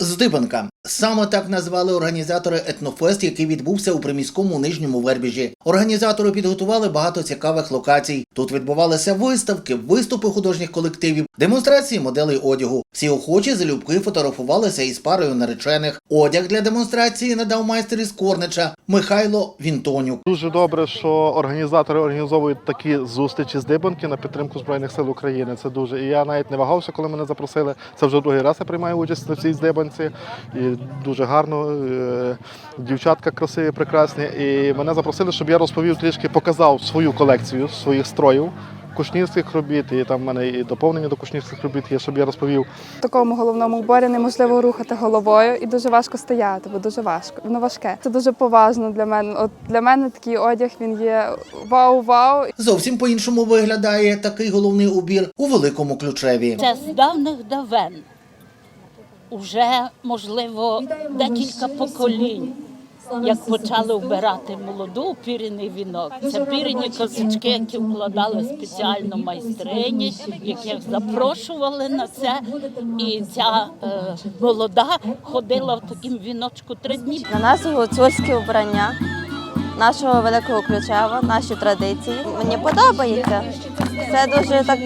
Здибанка. Саме так назвали організатори етнофест, який відбувся у приміському нижньому вербіжі. Організатори підготували багато цікавих локацій. Тут відбувалися виставки, виступи художніх колективів, демонстрації моделей одягу. Всі охочі залюбки фотографувалися із парою наречених. Одяг для демонстрації надав майстер із Корнича Михайло Вінтонюк. Дуже добре, що організатори організовують такі зустрічі з Дибанки на підтримку Збройних сил України. Це дуже. І я навіть не вагався, коли мене запросили. Це вже другий раз я приймаю участь на цій здибанці. І дуже гарно. е, Дівчатка красиві, прекрасні. І мене запросили, щоб я розповів трішки, показав свою колекцію своїх строїв. Кушнірських робіт, і там в мене і доповнення до кушнірських робіт є, щоб я розповів В такому головному уборі неможливо рухати головою і дуже важко стояти, бо дуже важко. Воно важке. Це дуже поважно для мене. От для мене такий одяг він є вау-вау. Зовсім по-іншому виглядає такий головний убір у великому ключеві. Це з давних давен. Уже, можливо, декілька поколінь, як почали вбирати молоду у вінок. Це піряні козачки, які вкладали спеціально майстрині, яких запрошували на це. І ця е, молода ходила в такому віночку три дні. На нас гуцульське вбрання нашого великого ключева, наші традиції. Мені подобається. Це дуже так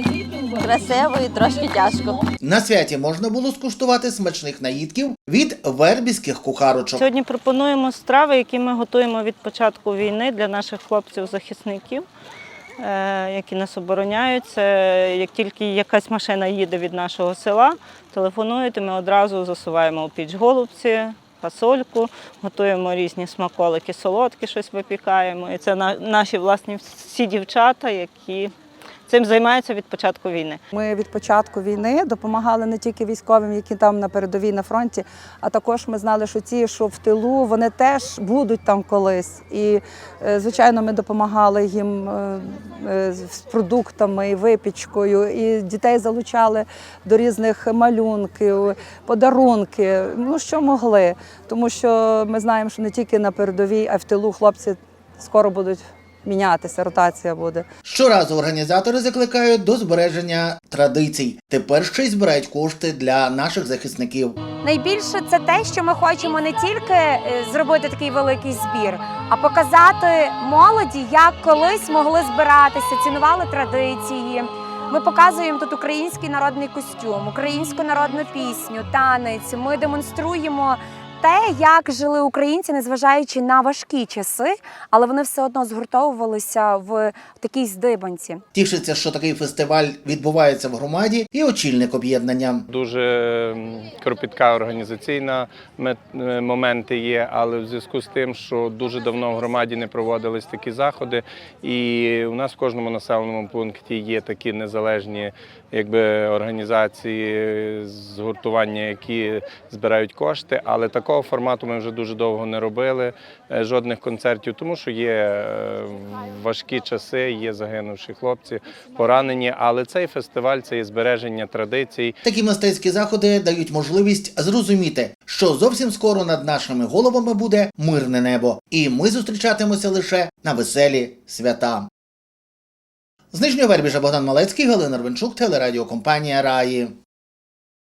красиво і трошки тяжко. На святі можна було скуштувати смачних наїдків від вербівських кухарочок. Сьогодні пропонуємо страви, які ми готуємо від початку війни для наших хлопців-захисників, е, які нас обороняють. Це як тільки якась машина їде від нашого села, телефонують, і ми одразу засуваємо у піч голубці. Фасольку, готуємо різні смаколики, солодкі, щось випікаємо. І це на- наші власні всі дівчата, які цим займаються від початку війни. Ми від початку війни допомагали не тільки військовим, які там на передовій на фронті, а також ми знали, що ті, що в тилу, вони теж будуть там колись. І, е, звичайно, ми допомагали їм е, е, з продуктами, випічкою, і дітей залучали до різних малюнків, подарунки. Ну що могли, тому що ми знаємо, що не тільки на передовій, а й в тилу хлопці скоро будуть мінятися, ротація буде. Щоразу організатори закликають до збереження традицій. Тепер ще й збирають кошти для наших захисників. Найбільше це те, що ми хочемо не тільки е, зробити такий великий збір, а показати молоді, як колись могли збиратися, цінували традиції. Ми показуємо тут український народний костюм, українську народну пісню, танець. Ми демонструємо те, як жили українці, незважаючи на важкі часи, але вони все одно згуртовувалися в такій здибанці. Тішиться, що такий фестиваль відбувається в громаді, і очільник об'єднання. Дуже кропітка організаційна е, моменти є, але в зв'язку з тим, що дуже давно в громаді не проводились такі заходи, і у нас в кожному населеному пункті є такі незалежні якби, організації згуртування, які збирають кошти. Але такого формату ми вже дуже довго не робили, е, жодних концертів, тому що є е, важкі часи, є загинувші хлопці, поранені. Але цей фестиваль це є збереження традицій. Такі мистецькі заходи дають можливість зрозуміти, що зовсім скоро над нашими головами буде мирне небо, і ми зустрічатимемося лише на веселі свята. З Нижнього Вербіжа Богдан Малецький, Галина Рвенчук, телерадіокомпанія Раї.